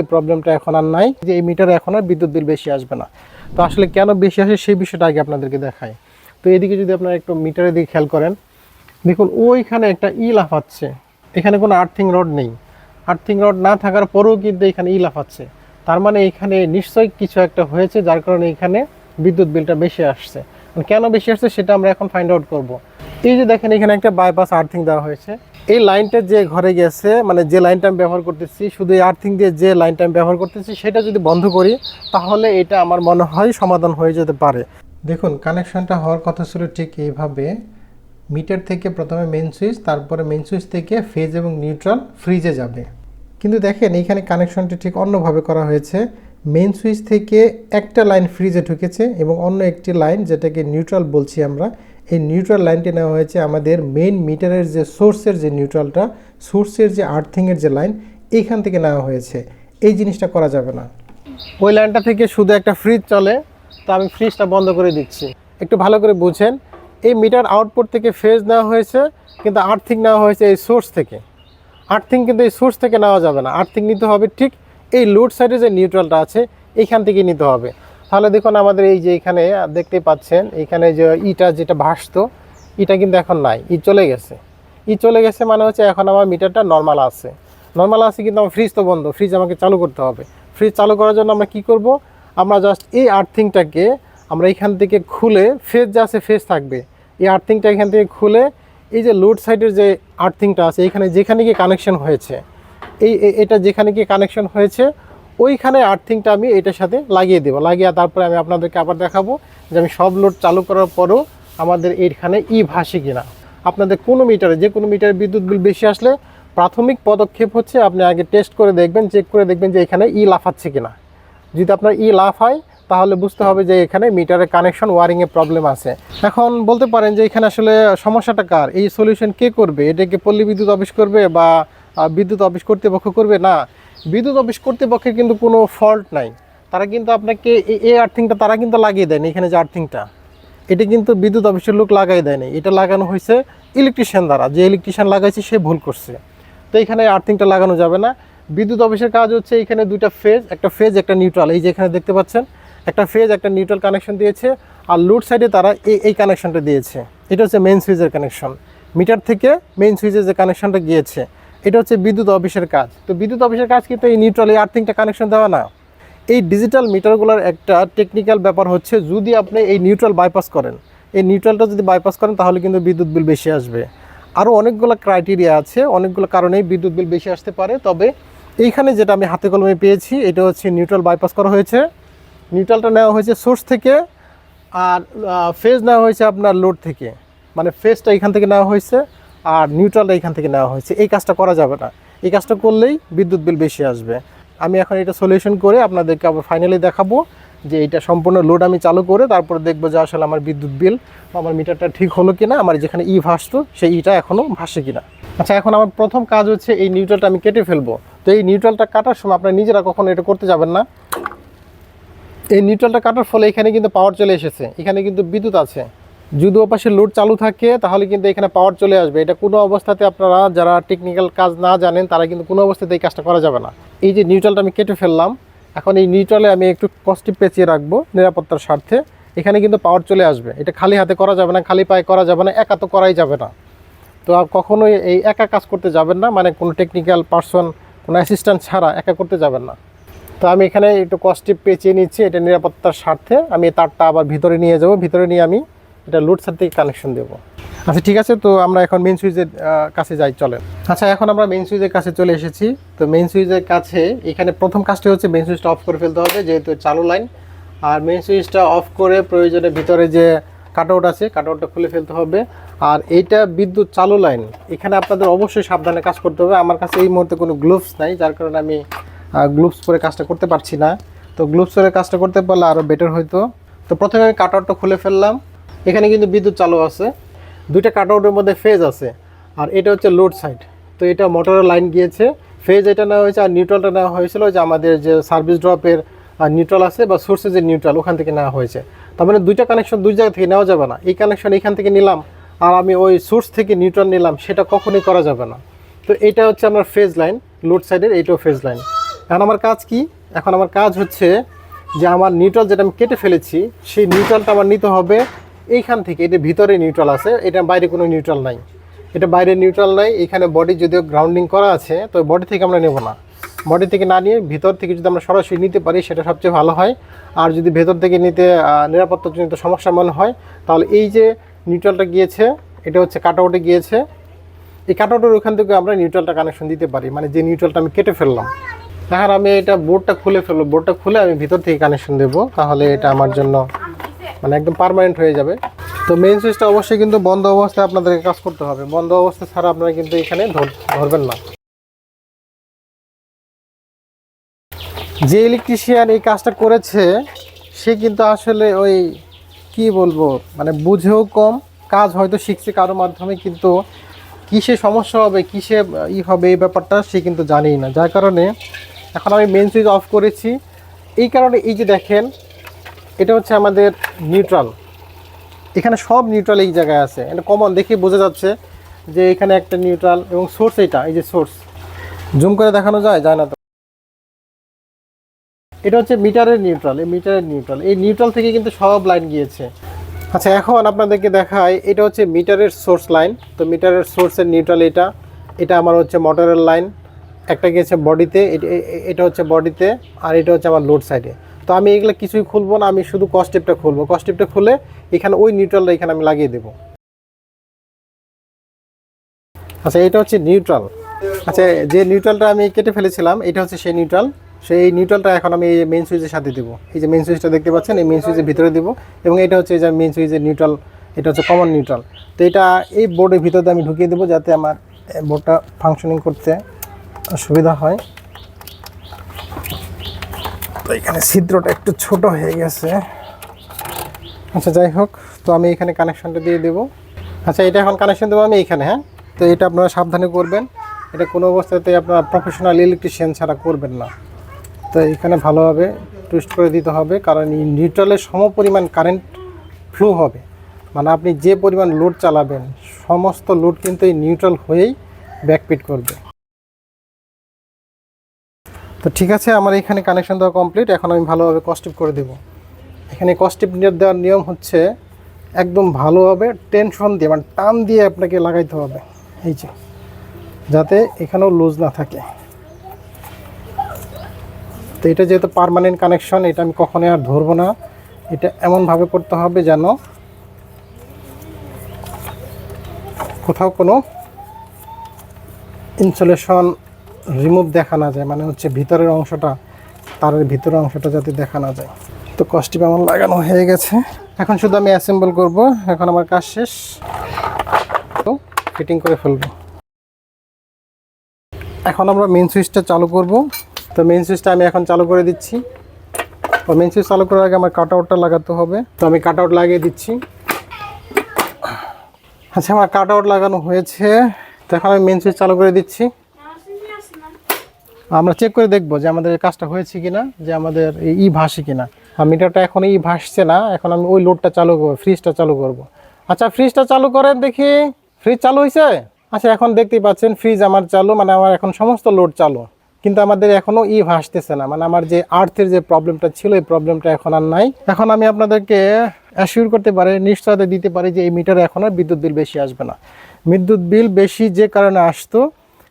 এই প্রবলেমটা এখন আর নাই। যে এই মিটারে এখন আর বিদ্যুৎ বিল বেশি আসবে না। তো আসলে কেন বেশি আসে সেই বিষয়টা আগে আপনাদেরকে দেখাই। তো এদিকে যদি আপনারা একটু মিটারের দিকে খেয়াল করেন, দেখুন ওইখানে একটা ই লাফাচ্ছে এখানে কোনো আর্থিং রড নেই। আর্থিং রড না থাকার পরেও কিন্তু এখানে ই লাফাচ্ছে তার মানে এখানে নিশ্চয়ই কিছু একটা হয়েছে, যার কারণে এখানে বিদ্যুৎ বিলটা বেশি আসছে। মানে কেন বেশি আসছে সেটা আমরা এখন ফাইন্ড আউট করব। এই যে দেখেন, এখানে একটা বাইপাস আর্থিং দেওয়া হয়েছে। এই লাইনটা যে ঘরে গেছে মানে যে লাইনটা আমি ব্যবহার করতেছি, শুধু আর্থিং দিয়ে যে লাইনটা আমি ব্যবহার করতেছি, সেটা যদি বন্ধ করি, তাহলে এটা আমার মনে হয় সমাধান হয়ে যেতে পারে। দেখুন কানেকশনটা হওয়ার কথা ছিল ঠিক এইভাবে। মিটার থেকে প্রথমে মেন সুইচ তারপরে মেন সুইচ থেকে ফেজ এবং নিউট্রাল ফ্রিজে যাবে। কিন্তু দেখেন, এইখানে কানেকশনটি ঠিক অন্যভাবে করা হয়েছে। মেন সুইচ থেকে একটা লাইন ফ্রিজে ঢুকেছে এবং অন্য একটি লাইন যেটাকে নিউট্রাল বলছি আমরা, এই নিউট্রাল লাইনটি নেওয়া হয়েছে আমাদের মেন মিটারের যে সোর্সের যে নিউট্রালটা সোর্সের যে আর্থিংয়ের যে লাইন এইখান থেকে নেওয়া হয়েছে। এই জিনিসটা করা যাবে না। ওই লাইনটা থেকে শুধু একটা ফ্রিজ চলে, তো আমি ফ্রিজটা বন্ধ করে দিচ্ছি। একটু ভালো করে বুঝেন, এই মিটার আউটপুট থেকে ফেজ নেওয়া হয়েছে, কিন্তু আর্থিং নেওয়া হয়েছে এই সোর্স থেকে। আর্থিং কিন্তু এই সোর্স থেকে নেওয়া যাবে না। আর্থিং নিতে হবে ঠিক এই লোড সাইডে যে নিউট্রালটা আছে, এইখান থেকে নিতে হবে। তাহলে দেখুন আমাদের এই যে এখানে, দেখতে পাচ্ছেন, এখানে যে ইটা যেটা ভাসতো, ইটা কিন্তু এখন নাই, ই চলে গেছে। ই চলে গেছে মানে হচ্ছে এখন আমার মিটারটা নর্মাল আছে। নর্মাল আছে কিন্তু আমার ফ্রিজ তো বন্ধ ফ্রিজ আমাকে চালু করতে হবে। ফ্রিজ চালু করার জন্য আমরা কি করব? আমরা জাস্ট এই আর্থিংটাকে আমরা এখান থেকে খুলে ফেজ যা আছে ফেজ থাকবে। এই আর্থিংটা এখান থেকে খুলে, এই যে লোড সাইডের যে আর্থিংটা আছে, এখানে যেখানে গিয়ে কানেকশন হয়েছে এই এটা যেখানে গিয়ে কানেকশন হয়েছে, ওইখানে আর্থিংটা আমি এটার সাথে লাগিয়ে দেবো। লাগিয়ে তারপরে আমি আপনাদেরকে আবার দেখাবো যে আমি সব লোড চালু করার পরেও আমাদের এইখানে ই ভাসে কিনা। আপনাদের কোনো মিটারে যে কোনো মিটারে বিদ্যুৎ বিল বেশি আসলে প্রাথমিক পদক্ষেপ হচ্ছে আপনি আগে টেস্ট করে দেখবেন চেক করে দেখবেন যে এখানে ই লাফাচ্ছে কিনা। যদি আপনার ই লাফ হয়, তাহলে বুঝতে হবে যে এখানে মিটারের কানেকশন ওয়ারিংয়ে প্রবলেম আছে। এখন বলতে পারেন যে এখানে আসলে সমস্যাটা কার? এই সলিউশন কে করবে? এটাকে পল্লী বিদ্যুৎ অফিস করবে বা বিদ্যুৎ অফিস কর্তৃপক্ষ করবে? না, বিদ্যুৎ অফিস কর্তৃপক্ষের কিন্তু কোনো ফল্ট নাই। তারা কিন্তু আপনাকে এই- আর্থিংটা তারা কিন্তু লাগিয়ে দেয়নি, এখানে যে আর্থিংটা এটা কিন্তু বিদ্যুৎ অফিসের লোক লাগাই দেয়নি এটা লাগানো হয়েছে ইলেকট্রিশিয়ান দ্বারা। যে ইলেকট্রিশিয়ান লাগাইছে, সে ভুল করছে। তো এখানে আর্থিংটা লাগানো যাবে না। বিদ্যুৎ অফিসের কাজ হচ্ছে এখানে দুইটা ফেজ একটা ফেজ একটা নিউট্রাল এই যে এখানে দেখতে পাচ্ছেন, একটা ফেজ একটা নিউট্রাল কানেকশন দিয়েছে। আর লোড সাইডে তারা এই এই কানেকশনটা দিয়েছে। এটা হচ্ছে মেন সুইচের কানেকশন মিটার থেকে মেন সুইচের যে কানেকশনটা গিয়েছে এটা হচ্ছে বিদ্যুৎ অফিসের কাজ। তো বিদ্যুৎ অফিসের কাজ কিন্তু এই নিউট্রাল এই আর্থিংটা কানেকশন দেওয়া না। এই ডিজিটাল মিটারগুলোর একটা টেকনিক্যাল ব্যাপার হচ্ছে, যদি আপনি এই নিউট্রাল বাইপাস করেন, এই নিউট্রালটা যদি বাইপাস করেন, তাহলে কিন্তু বিদ্যুৎ বিল বেশি আসবে। আরও অনেকগুলো ক্রাইটেরিয়া আছে, অনেকগুলো কারণেই বিদ্যুৎ বিল বেশি আসতে পারে, তবে এইখানে যেটা আমি হাতে কলমে পেয়েছি, এটা হচ্ছে নিউট্রাল বাইপাস করা হয়েছে। নিউট্রালটা নেওয়া হয়েছে সোর্স থেকে, আর ফেজ নেওয়া হয়েছে আপনার লোড থেকে। মানে ফেজটা এখান থেকে নেওয়া হয়েছে। আর নিউট্রালটা এখান থেকে নেওয়া হয়েছে। এই কাজটা করা যাবে না। এই কাজটা করলেই বিদ্যুৎ বিল বেশি আসবে। আমি এখন এটা সলিউশন করে আপনাদেরকে আবার ফাইনালি দেখাবো যে এটা সম্পূর্ণ লোড আমি চালু করে তারপরে দেখব যে আসলে আমার বিদ্যুৎ বিল আমার মিটারটা ঠিক হলো কিনা, আমার যেখানে ই ভাসতো সেই ইটা এখনও ভাসে কিনা। আচ্ছা এখন আমার প্রথম কাজ হচ্ছে এই নিউট্রালটা আমি কেটে ফেলব। তো এই নিউট্রালটা কাটার সময় আপনারা নিজেরা কখনো এটা করতে যাবেন না। এই নিউট্রালটা কাটার ফলে এখানে কিন্তু পাওয়ার চলে এসেছে। এখানে কিন্তু বিদ্যুৎ আছে। যদি ওপাশে লোড চালু থাকে, তাহলে কিন্তু এখানে পাওয়ার চলে আসবে। এটা কোনো অবস্থাতে আপনারা যারা টেকনিক্যাল কাজ না জানেন, তারা কিন্তু কোনো অবস্থাতে এই কাজটা করা যাবে না। এই যে নিউট্রালটা আমি কেটে ফেললাম, এখন এই নিউট্রালে আমি একটু কস্টিপ পেঁচিয়ে রাখব নিরাপত্তার স্বার্থে। এখানে কিন্তু পাওয়ার চলে আসবে। এটা খালি হাতে করা যাবে না, খালি পায়ে করা যাবে না, একা তো করাই যাবে না। তো আর কখনোই এই একা কাজ করতে যাবেন না মানে কোনো টেকনিক্যাল পার্সন কোনো অ্যাসিস্ট্যান্ট ছাড়া একা করতে যাবেন না। তো আমি এখানে একটু কস্টিপ পেঁচিয়ে নিচ্ছি, এটা নিরাপত্তার স্বার্থে। আমি তারটা আবার ভিতরে নিয়ে যাব। ভিতরে নিয়ে আমি এটা লোড সাইড থেকে কানেকশন দেবো। আচ্ছা ঠিক আছে, তো আমরা এখন মেন সুইচের কাছে যাই, চলেন। আচ্ছা এখন আমরা মেন সুইচের কাছে চলে এসেছি। তো মেন সুইচের কাছে, এখানে প্রথম কাজটি হচ্ছে মেন সুইচটা অফ করে ফেলতে হবে, যেহেতু চালু লাইন আর মেন সুইচটা অফ করে প্রয়োজনে ভিতরে যে কাটআউট আছে কাটআউটটা খুলে ফেলতে হবে। আর এইটা বিদ্যুৎ চালু লাইন এখানে আপনাদের অবশ্যই সাবধানে কাজ করতে হবে। আমার কাছে এই মুহূর্তে কোনো গ্লোভস নাই, যার কারণে আমি গ্লোভস পরে কাজটা করতে পারছি না। তো গ্লোভস পরে কাজটা করতে পারলে আরও বেটার হতো তো প্রথমে আমি কাটআউটটা খুলে ফেললাম। এখানে কিন্তু বিদ্যুৎ চালু আছে। দুইটা কাটআউটের মধ্যে ফেজ আছে। আর এটা হচ্ছে লোড সাইড। তো এটা মোটরের লাইন গিয়েছে। ফেজ এটা নেওয়া হয়েছে আর নিউট্রালটা নেওয়া হয়েছিল যে আমাদের যে সার্ভিস ড্রপের নিউট্রাল আছে বা সোর্সের যে নিউট্রাল, ওখান থেকে নেওয়া হয়েছে। তার মানে দুইটা কানেকশন দুই জায়গা থেকে নেওয়া যাবে না। এই কানেকশন এখান থেকে নিলাম আর আমি ওই সোর্স থেকে নিউট্রাল নিলাম, সেটা কখনোই করা যাবে না। তো এটা হচ্ছে আমার ফেজ লাইন, লোড সাইডের এইটাও ফেজ লাইন। এখন আমার কাজ কি? এখন আমার কাজ হচ্ছে যে আমার নিউট্রাল যেটা আমি কেটে ফেলেছি, সেই নিউট্রালটা আমার নিতে হবে এইখান থেকে, এটা ভিতরে নিউট্রাল আছে, এটা বাইরে কোনো নিউট্রাল নাই। এটা বাইরে নিউট্রাল নাই, এখানে বডি যদিও গ্রাউন্ডিং করা আছে, তো বডি থেকে আমরা নেব না। বডি থেকে না নিয়ে ভিতর থেকে যদি আমরা সরাসরি নিতে পারি, সেটা সবচেয়ে ভালো হয়। আর যদি ভেতর থেকে নিতে নিরাপত্তাজনিত সমস্যা মনে হয়, তাহলে এই যে নিউট্রালটা গিয়েছে, এটা হচ্ছে কাটআউটে গিয়েছে। এই কাটআউটের ওখান থেকে আমরা নিউট্রালটা কানেকশন দিতে পারি মানে যে নিউট্রালটা আমি কেটে ফেললাম। এখন আমি এটা বোর্ডটা খুলে ফেলব বোর্ডটা খুলে আমি ভিতর থেকে কানেকশন দেবো, তাহলে এটা আমার জন্য মানে একদম পার্মানেন্ট হয়ে যাবে। তো মেইন সুইচটা অবশ্যই কিন্তু বন্ধ অবস্থায় আপনাদেরকে কাজ করতে হবে। বন্ধ অবস্থা ছাড়া আপনারা কিন্তু এখানে ধর- ধরবেন না। যে ইলেকট্রিশিয়ান এই কাজটা করেছে, সে কিন্তু আসলে ওই কি বলব মানে বুঝেও কম। কাজ হয়তো শিখছে কারোর মাধ্যমে, কিন্তু কিসে সমস্যা হবে, কিসে ই হবে, এই ব্যাপারটা সে কিন্তু জানেই না। যার কারণে এখন আমি মেন সুইচ অফ করেছি। এই কারণে এই যে দেখেন এটা হচ্ছে আমাদের নিউট্রাল এখানে সব নিউট্রাল এই জায়গায় আছে। এটা কমন দেখে বোঝা যাচ্ছে যে এখানে একটা নিউট্রাল এবং সোর্স এটা, এই যে সোর্স জুম করে দেখানো যায়? যায় না তো। এটা হচ্ছে মিটারের নিউট্রাল এই মিটারের নিউট্রাল এই নিউট্রাল থেকে কিন্তু সব লাইন গিয়েছে। আচ্ছা এখন আপনাদেরকে দেখায় এটা হচ্ছে মিটারের সোর্স লাইন তো মিটারের সোর্সের নিউট্রাল এটা। এটা আমার হচ্ছে মোটরের লাইন একটা গিয়েছে বডিতে এটা হচ্ছে বডিতে আর এটা হচ্ছে আমার লোড সাইডে তো আমি এগুলো কিছুই খুলবো না, আমি শুধু কস্টেপটা খুলবো। কস্টেপটা খুলে এখানে ওই নিউট্রালটা এখানে আমি লাগিয়ে দেবো। আচ্ছা এটা হচ্ছে নিউট্রাল আচ্ছা যে নিউট্রালটা আমি কেটে ফেলেছিলাম, এটা হচ্ছে সেই নিউট্রাল সেই নিউট্রালটা এখন আমি এই মেন সুইচের সাথে দেবো। এই যে মেন সুইচটা দেখতে পাচ্ছেন, এই মেন সুইচের ভিতরে দেবো। এবং এটা হচ্ছে যে মেন সুইচের নিউট্রাল এটা হচ্ছে কমন নিউট্রাল তো এটা এই বোর্ডের ভিতরে আমি ঢুকিয়ে দেবো যাতে আমার বোর্ডটা ফাংশনিং করতে সুবিধা হয়। তো এখানে ছিদ্রটা একটু ছোট হয়ে গেছে। আচ্ছা যাই হোক, তো আমি এখানে কানেকশনটা দিয়ে দেবো। আচ্ছা এটা এখন কানেকশন দেবো আমি এইখানে হ্যাঁ? তো এটা আপনারা সাবধানে করবেন। এটা কোনো অবস্থাতে আপনারা প্রফেশনাল ইলেকট্রিশিয়ান ছাড়া করবেন না। তো এখানে ভালোভাবে টুইস্ট করে দিতে হবে, কারণ এই নিউট্রালের সমপরিমাণ কারেন্ট ফ্লো হবে। মানে আপনি যে পরিমাণ লোড চালাবেন, সমস্ত লোড কিন্তু এই নিউট্রাল হয়েই ব্যাকপিট করবে। তো ঠিক আছে, আমার এখানে কানেকশন দেওয়া কমপ্লিট এখন আমি ভালোভাবে কস্টিপ করে দেব। এখানে কস্টিপ দেওয়ার নিয়ম হচ্ছে, একদম ভালোভাবে টেনশন দিয়ে মানে টান দিয়ে আপনাকে লাগাইতে হবে। এই যে, যাতে এখানেও লুজ না থাকে। তো এটা যেহেতু পার্মানেন্ট কানেকশন এটা আমি কখনোই আর ধরবো না। এটা এমনভাবে করতে হবে যেন কোথাও কোনো ইনসুলেশন রিমুভ দেখা না যায় মানে হচ্ছে ভিতরের অংশটা, তারের ভিতরের অংশটা যাতে দেখা না যায়। তো কস্টিপ আমার লাগানো হয়ে গেছে। এখন শুধু আমি অ্যাসেম্বল করব, এখন আমার কাজ শেষ। তো ফিটিং করে ফেলব। এখন আমরা মেন সুইচটা চালু করব। তো মেন সুইচটা আমি এখন চালু করে দিচ্ছি। তো মেন সুইচ চালু করার আগে আমার কাট আউটটা লাগাতে হবে। তো আমি কাট আউট লাগিয়ে দিচ্ছি। আচ্ছা আমার কাট আউট লাগানো হয়েছে। তো এখন আমি মেন সুইচ চালু করে দিচ্ছি। আমরা চেক করে দেখব যে আমাদের কাজটা হয়েছে কিনা, যে আমাদের ই ভাসে কিনা। আর মিটারটা এখন ই ভাসছে না, এখন আমি ওই লোডটা চালু করব ফ্রিজটা চালু করব। আচ্ছা ফ্রিজটা চালু করেন দেখি। ফ্রিজ চালু হয়েছে আচ্ছা এখন দেখতেই পাচ্ছেন ফ্রিজ আমার চালু মানে আমার এখন সমস্ত লোড চালু। কিন্তু আমাদের এখনও ই ভাসতেছে না মানে আমার যে আর্থের যে প্রবলেমটা ছিল, এই প্রবলেমটা এখন আর নাই। এখন আমি আপনাদেরকে অ্যাসিওর করতে পারি, নিশ্চয়তা দিতে পারি যে এই মিটারে এখন আর বিদ্যুৎ বিল বেশি আসবে না। বিদ্যুৎ বিল বেশি যে কারণে আসতো,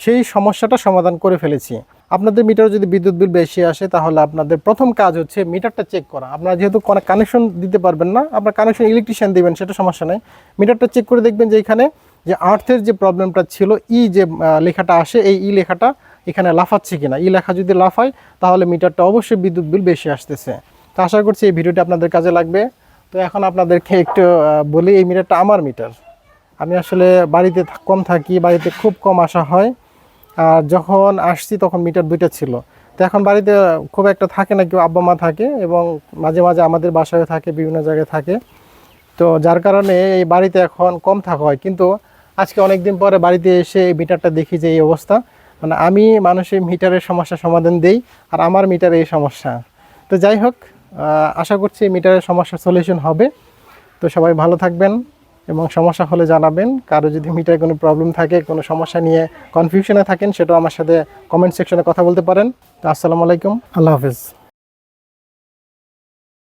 সেই সমস্যাটা সমাধান করে ফেলেছি। আপনাদের মিটারে যদি বিদ্যুৎ বিল বেশি আসে, তাহলে আপনাদের প্রথম কাজ হচ্ছে মিটারটা চেক করা। আপনারা যেহেতু কোনো কানেকশন দিতে পারবেন না, আপনার কানেকশন ইলেকট্রিশিয়ান দেবেন, সেটা সমস্যা নেই। মিটারটা চেক করে দেখবেন যে এখানে যে আর্থের যে প্রবলেমটা ছিল, ই যে লেখাটা আসে, এই ই লেখাটা এখানে লাফাচ্ছে কিনা। ই লেখা যদি লাফায়, তাহলে মিটারটা অবশ্যই বিদ্যুৎ বিল বেশি আসতেছে। তো আশা করছি এই ভিডিওটি আপনাদের কাজে লাগবে। তো এখন আপনাদেরকে একটু বলি, এই মিটারটা আমার মিটার। আমি আসলে বাড়িতে কম থাকি, বাড়িতে খুব কম আসা হয়। আর যখন আসছি তখন মিটার দুইটা ছিল। তো এখন বাড়িতে খুব একটা থাকে না, কেউ আব্বা মা থাকে এবং মাঝে মাঝে আমাদের বাসায় থাকে, বিভিন্ন জায়গায় থাকে। তো যার কারণে এই বাড়িতে এখন কম থাকা হয়। কিন্তু আজকে অনেক দিন পরে বাড়িতে এসে এই মিটারটা দেখি যে এই অবস্থা। মানে আমি মানুষের মিটারের সমস্যা সমাধান দেই আর আমার মিটারে এই সমস্যা। তো যাই হোক আশা করছি মিটারের সমস্যা সলিউশন হবে। তো সবাই ভালো থাকবেন। এবং সমস্যা হলে জানাবেন। কারও যদি মিটারে কোনো প্রবলেম থাকে, কোনো সমস্যা নিয়ে কনফিউশনে থাকেন, সেটাও আমার সাথে কমেন্ট সেকশনে কথা বলতে পারেন। তো আসসালামু আলাইকুম। আল্লাহ হাফিজ।